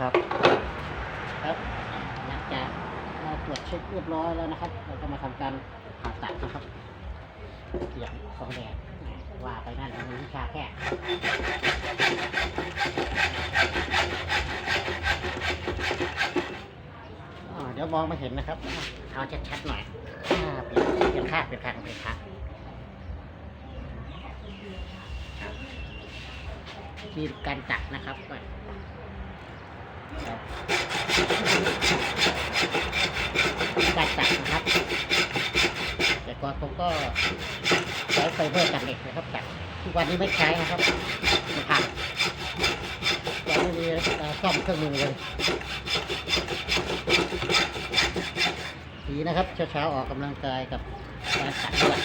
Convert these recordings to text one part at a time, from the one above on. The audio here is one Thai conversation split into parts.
นะครับครับหลังจากเราตรวจเช็คเรียบร้อยแล้วนะครับ เราก็มาทำการผ่าตัดนะครับเกี่ยงสองแดดว่าไปนั่นมันมีวิชาแค่เดี๋ยวมองไม่เห็นนะครับเอาชัดๆหน่อยอ่าเปลี่ยนเปลี่ยนข้างเปลี่ยนข้างเปลี่ยนข้างมีการจัดนะครับว่า การจัดนะครับ แต่ก่อนผมก็ใช้ไฟเบอร์ตัดเหล็กนะครับจัดทุกวันนี้ไม่ใช้นะครับมันพังเราไม่มีซ่อมเครื่องมือเลยดีนะครับเช้าๆออกกำลังกายกับการจัดด้วย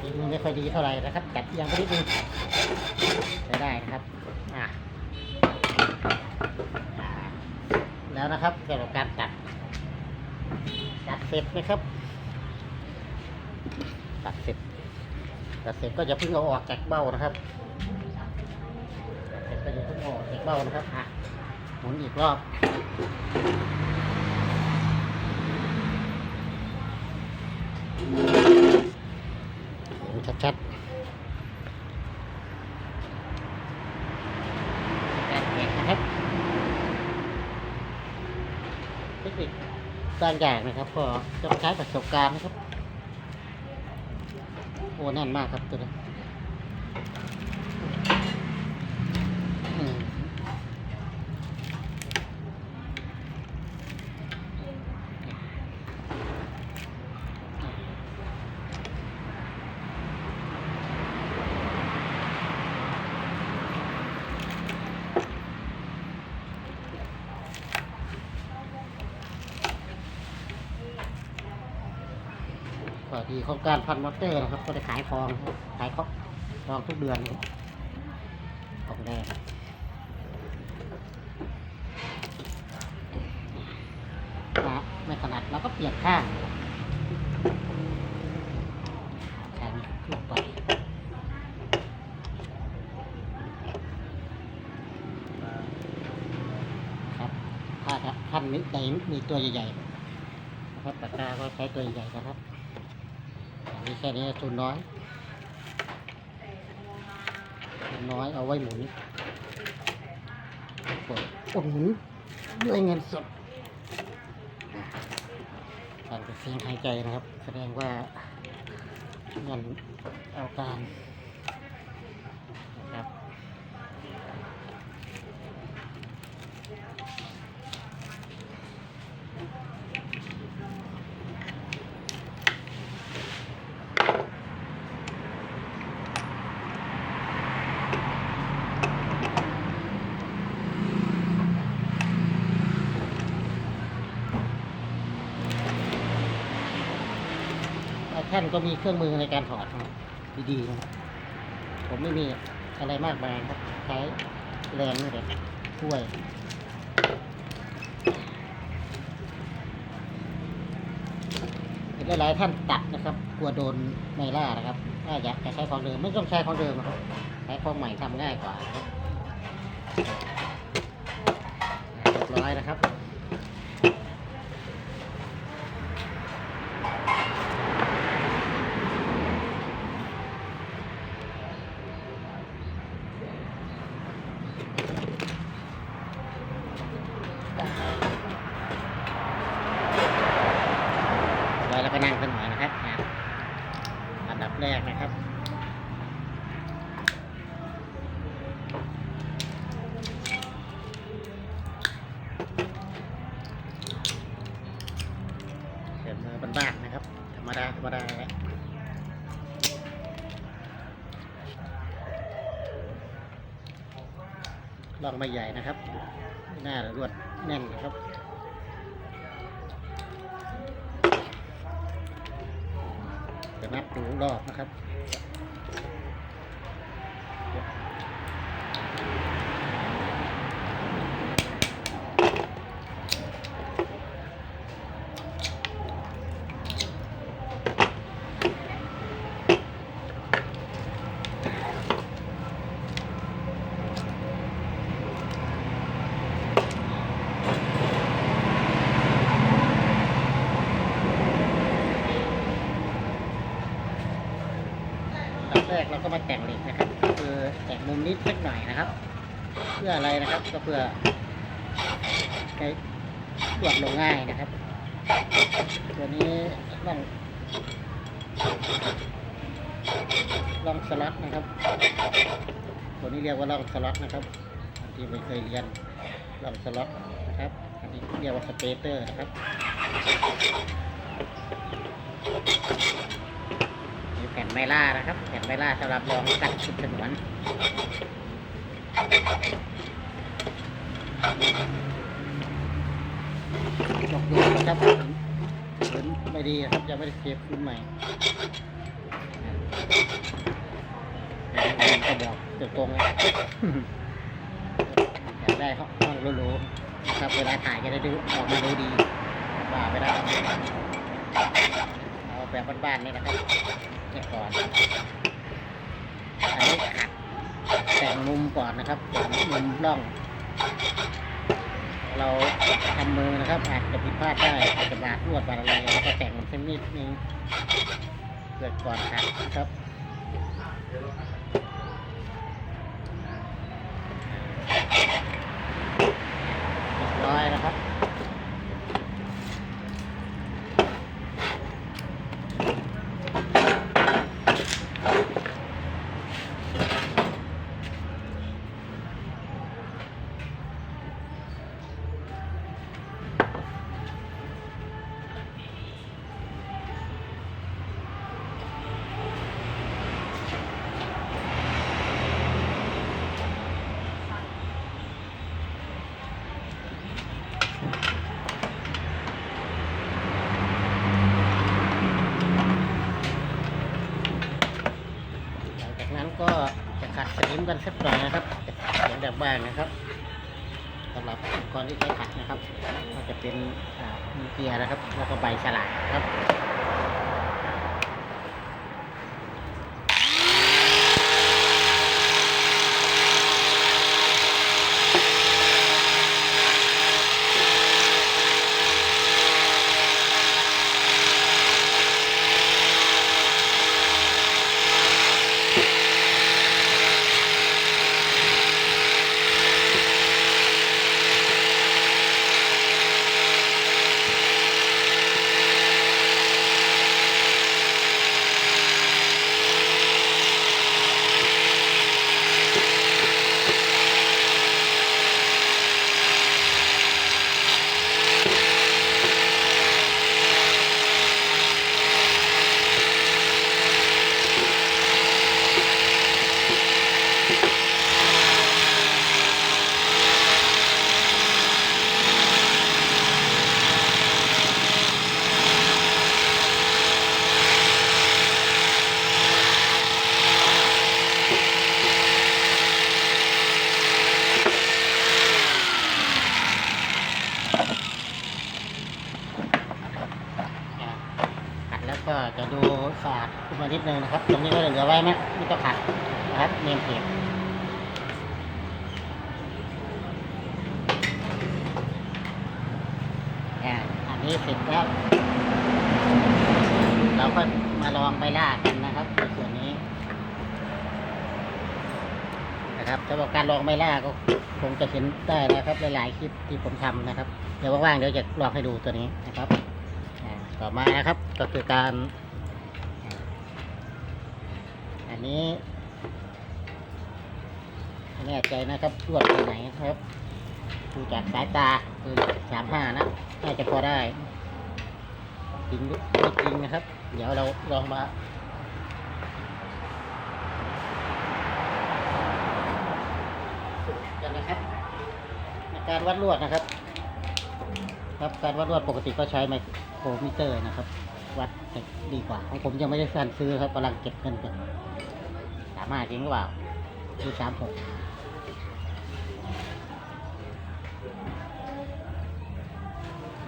ฝีมือไม่ค่อยดีเท่าไหร่นะครับจัดเอียงไปนิดนึงใช้ได้นะครับอะแล้วนะครับเกี่ยวกับการตัดตัด เสร็จนะครับตัดเสร็จตัดเสร็จก็จะเพิ่งเอาออกจากเบ้านะครับตัดเสร็จก็จะเพิ่งออกจากเบ้านะครับอะหมุนอีกรอบเห็นชัดๆการแกะนะครับเทคนิค บางอย่างนะครับ ก็ต้องใช้ประสบการณ์นะครับ โอ้แน่นมากครับตัวนี้ ของการพันมอเตอร์นะครับ ก็ได้ขายฟองขายของฟองทุกเดือนนะครับของแรกนะไม่ถนัดเราก็เปลี่ยนข้างข้างไปครับถ้าท่านนี้ใดมีตัวใหญ่ๆนะครับปากกาก็ใช้ตัวใหญ่ๆนะครับ แค่นี้ทุนน้อยน้อยเอาไว้หมุนกดกดหมุนด้วยเงินสดการเป็นเสียงหายใจนะครับ แสดงว่าเงินเอาการ ท่านก็มีเครื่องมือในการถอดครับดีๆนะครับผมไม่มีอะไรมากมายครับใช้แรงนี่แหละช่วยเห็นหลายๆท่านตัดนะครับ กลัวโดนไมล่านะครับ ถ้าอยากจะใช้ของเดิมไม่ต้องใช้ของเดิมนะครับใช้ของใหม่ทำง่ายกว่าเรียบร้อยนะครับ ธรรมดาแหละลองไม่ใหญ่นะครับ หน้ารวดแน่นนะครับจะนับดูรอบนะครับ แรกเราก็มาแต่งเหล็กนะครับก็คือแต่งมุมนิดสักหน่อยนะครับ เพื่ออะไรนะครับก็เพื่อให้รวดลงง่ายนะครับ ตัวนี้ล่องล่องสล็อตนะครับ ตัวนี้เรียกว่าล่องสล็อตนะครับ ที่ไม่เคยเรียนล่องสล็อตนะครับ อันนี้เรียกว่าสเปเตอร์นะครับ ผ่นไมล่านะครับ แผ่นไมล่าสำหรับรองกัดสุดถนวนยกดูนะครับเหมือนไม่ดีนะครับยังไม่ได้เก็บขึ้นใหม่ก็บอกตรงๆเลยอยากได้ห้องรูๆนะครับเวลาถ่ายจะได้ดูออกมาดูดีว่าไปได้เอาแบบบ้านๆนี่นะครับ เนี่ก่อนอันนี้แต่งมุมก่อนนะครับแต่งมุมร่อง เราทำมือนะครับอาจจะผิดพลาดได้อาจจะบาดรวดบาดอะไรแล้วก็แต่งสักนิดนึงเกิดก่อนครับนะครับเรียบร้อยนะครับ หลังจากนั้นก็จะขัดสนิมกันสักหน่อยนะครับเสียงแบบบ้านนะครับสำห รับอุปกรณ์ที่ใช้ขัดนะครับ ก็จะเป็นมีเกียร์นะครับ แล้วก็ใบฉลากครับ อ่าขัด แล้วก็จะดูสะอาดขึ้นมานิดนึงนะครับ ตรงนี้ก็เหลือไว้ไหมไม่ต้องขัดนะครับเนมเก็บอ่าอันนี้เสร็จแล้ว เราก็มาลองไปลากันนะครับในส่วนนี้ นะครับสำหรับการลองไม่ล่าก็คงจะเห็นได้นะครับหลายๆคลิปที่ผมทำนะครับ เดี๋ยวว่างๆเดี๋ยวจะลองให้ดูตัวนี้นะครับ อ่าต่อมานะครับก็คือการ อันนี้แน่ใจนะครับรวดไปไหนครับดูจากสายตาคือสามห้านะน่าจะพอได้จริงหรือไม่จริงนะครับ เดี๋ยวเราลองมากันนะครับการวัดลวดนะครับ ครับการวัดลวดปกติก็ใช้ไม โคมิเตอร์นะครับ วัดจะดีกว่า ของผมยังไม่ได้สั่นซื้อครับกำลังเก็บเงินกันสามารถจริงหรือเปล่าดูสามหก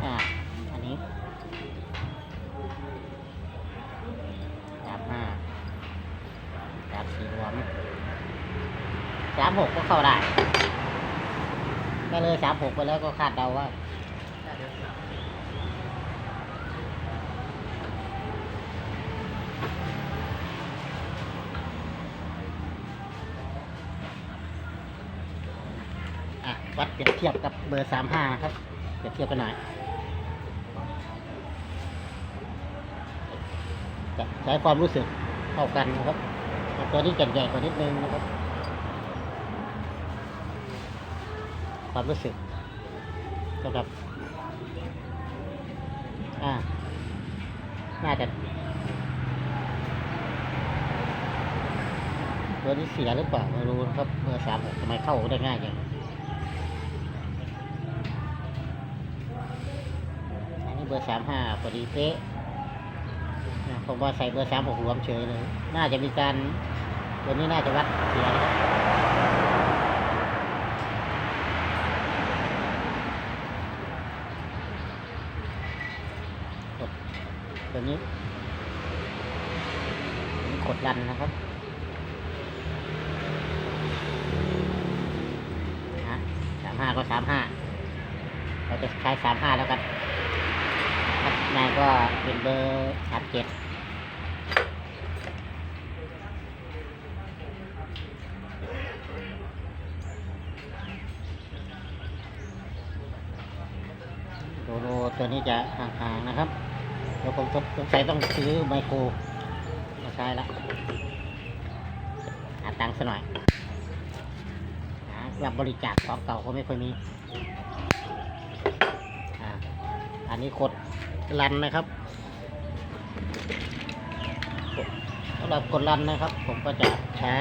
อ่า อันนี้สามห้าสามสี่รวมสามหกก็เข้าได้ ก็เลยสามหกไปแล้วก็คาดเดาว่า อะวัดเปรียบเทียบกับเบอร์สามห้าครับเปรียบเทียบกันหน่อยจะใช้ความรู้สึกเท่ากันนะครับต่ตัวนี้แก่ใหญ่กว่านิดนึงนะครับ ความรู้สึกสำหรับอ่าน่าจะตัวนี้เสียหรือเปล่าไม่รู้นะครับเบอร์สามทำไมเข้าได้ง่ายอย่าง เบอร์สามห้าพอดีเป๊ะนะผมว่าใส่เบอร์สามหกรวมเฉยเลย น่าจะมีการตัวนี้น่าจะวัดเสียนะครับตัวนี้กดรันนะครับสามห้าก็สามห้าเราจะใช้สามห้าแล้วกัน นายก็เป็นเบอร์สามเจ็ดโลโลตัวนี้จะห่างๆนะครับเดี๋ยวผมสงสัยต้องซื้อไมโครมาใช้ละหาตังค์ซะหน่อยหารับบริจาคของเก่าก็ไม่ค่อยมี อันนี้กดรันนะครับสำหรับกดรันนะครับ ผมก็จะใช้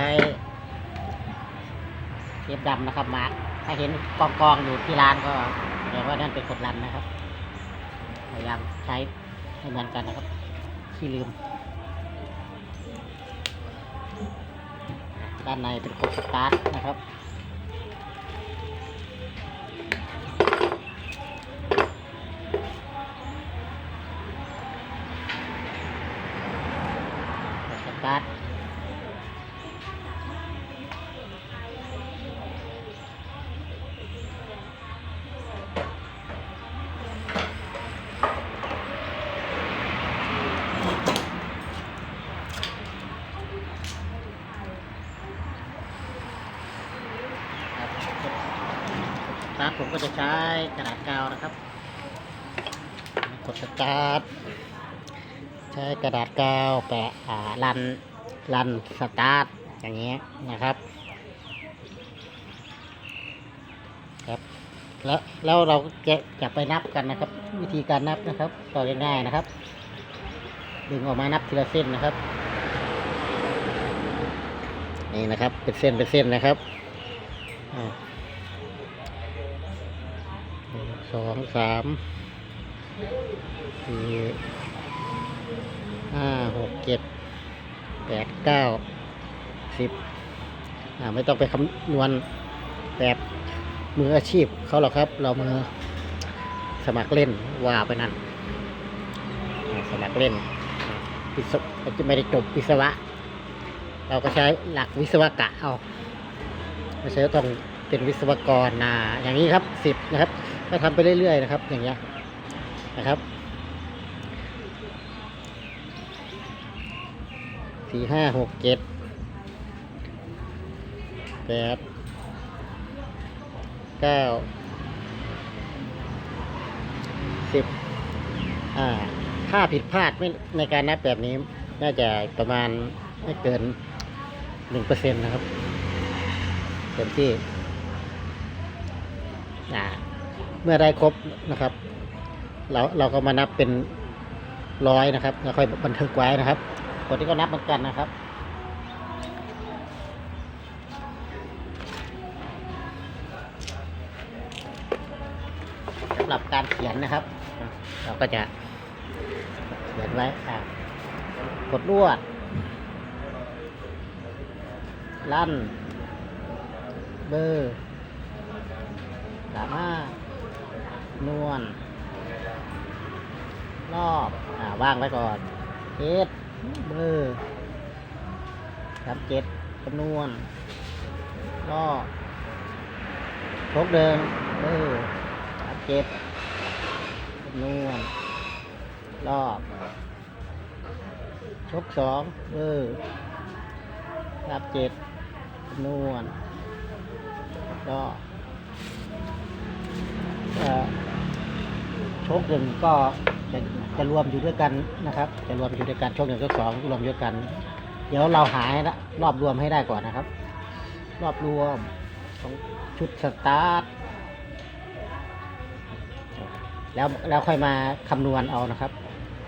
เทปดำนะครับ มาถ้าเห็นกองกองๆอยู่ที่ร้านก็แสดงว่านั่นเป็นกดรันนะครับพยายามใช้ให้เหมือนกันนะครับที่ลืมด้านในเป็นกดสตาร์ทนะครับ ผมก็จะใช้กระดาษกาวนะครับ กดสตาร์ทใช้กระดาษกาวแปะรันรันสตาร์ทอย่างเงี้ยนะครับครับแล้วแล้วเราจะจะไปนับกันนะครับ วิธีการนับนะครับต่อง่ายๆนะครับ ดึงออกมานับทีละเส้นนะครับนี่นะครับเป็นเส้นเป็นเส้นนะครับอ่าหนึ่ง สองสามสี่ห้าหกเจ็ดแปดเก้าสิบอ่าไม่ต้องไปคำนวณแบบมืออาชีพเขาหรอกครับ เรามือสมัครเล่นว่าไปนั่นสมัครเล่นวิศวจะไม่ได้จบวิศวะ เราก็ใช้หลักวิศวกะเอาไม่ใช่ต้องเป็นวิศวกรนะอย่างนี้ครับสิบนะครับ ก็ทำไปเรื่อยๆนะครับ อย่างเงี้ยนะครับสี่ห้าหกเจ็ดแปดเก้าสิบอ่าถ้าผิดพลาดไม่ในการนับแบบนี้ น่าจะประมาณไม่เกินหนึ่งเปอร์เซ็นต์นะครับเต็มที่อ่า เมื่อได้ครบนะครับ เราเราก็มานับเป็นร้อยนะครับแล้วค่อยบันทึกไว้นะครับคนที่ก็นับเหมือนกันนะครับสำหรับการเขียนนะครับ เราก็จะเขียนไว้กดลวด ลั่น เบอร์สามารถ นวลรอบอ่าว่างไว้ก่อนเจ็ดเบอร์สามเจ็ดจำนวนรอบพกเดิมเบอร์สามเจ็ดจำนวนรอบชกสองเบอร์สามเจ็ดจำนวนรอบเอ่อ ชกหนึ่งก็จะจะรวมอยู่ด้วยกันนะครับ จะรวมอยู่ด้วยกันชกหนึ่งชกสองรวมอยู่ด้วยกัน เดี๋ยวเราหาให้ละรอบรวมให้ได้ก่อนนะครับ รอบรวมของชุดสตาร์ทแล้วแล้วค่อยมาคำนวณเอานะครับ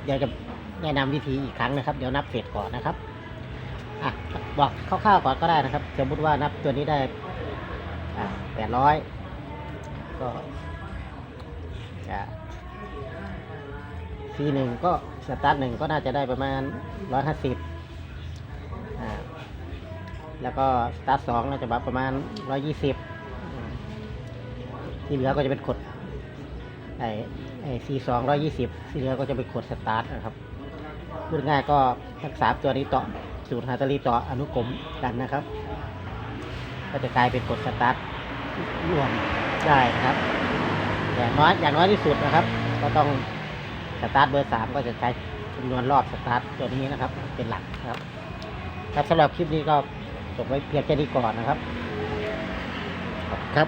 เดี๋ยวจะแนะนำวิธีอีกครั้งนะครับ เดี๋ยวนับเสร็จก่อนนะครับอะบอกคร่าวๆก่อนก็ได้นะครับ สมมติว่านับตัวนี้ได้อ่าแปดร้อยก็ ซีหนึ่งก็สตาร์ทหนึ่งก็น่าจะได้ประมาณร้อยห้าสิบอ่าแล้วก็สตาร์ทสองน่าจะประมาณร้อยี่สิบที่เหลือก็จะเป็นกดไอไอซีสองร้อยยี่สิบที่เหลือก็จะเป็นกดสตาร์ทนะครับพูดง่ายก็ทั้งสามตัวนี้ต่อสูตรฮาตาลีต่ออนุกรมกันนะครับ ก็จะกลายเป็นกดสตาร์ทรวมได้นะครับแต่น้อยอย่างน้อยที่สุดนะครับ ก็ต้อง สตาร์ทเบอร์สามก็จะใช้จำนวนรอบสตาร์ทตัวนี้นะครับ เป็นหลักครับ ครับสำหรับคลิปนี้ก็จบไว้เพียงแค่นี้ก่อนนะครับ ครับ